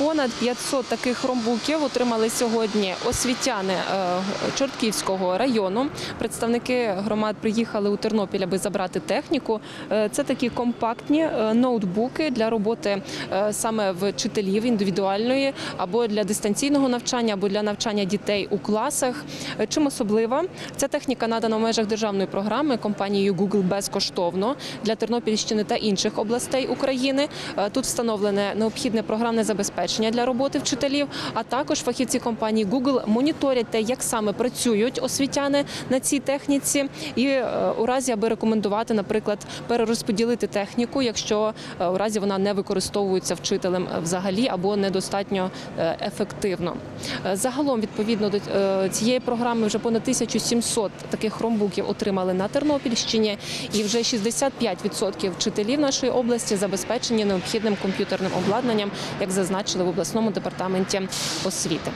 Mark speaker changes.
Speaker 1: Понад 500 таких хромбуків отримали сьогодні освітяни е, Чортківського району. Представники громад приїхали у Тернопіль, аби забрати техніку. Е, Це такі компактні е, ноутбуки для роботи саме вчителів індивідуальної або для дистанційного навчання, або для навчання дітей у класах. Чим особлива ця техніка надана в межах державної програми компанією Google безкоштовно для Тернопільщини та інших областей України. Тут встановлене необхідне програмне забезпечення для роботи вчителів, а також фахівці компанії Google моніторять те, як саме працюють освітяни на цій техніці, і е, у разі, аби рекомендувати, наприклад, перерозподілити техніку, якщо е, у разі вона не використовується вчителем е, взагалі або недостатньо ефективно. Загалом, відповідно до цієї програми, вже понад 1700 таких хромбуків отримали на Тернопільщині, і вже 65% вчителів нашої області забезпечені необхідним комп'ютерним обладнанням, як зазначили в обласному департаменті освіти.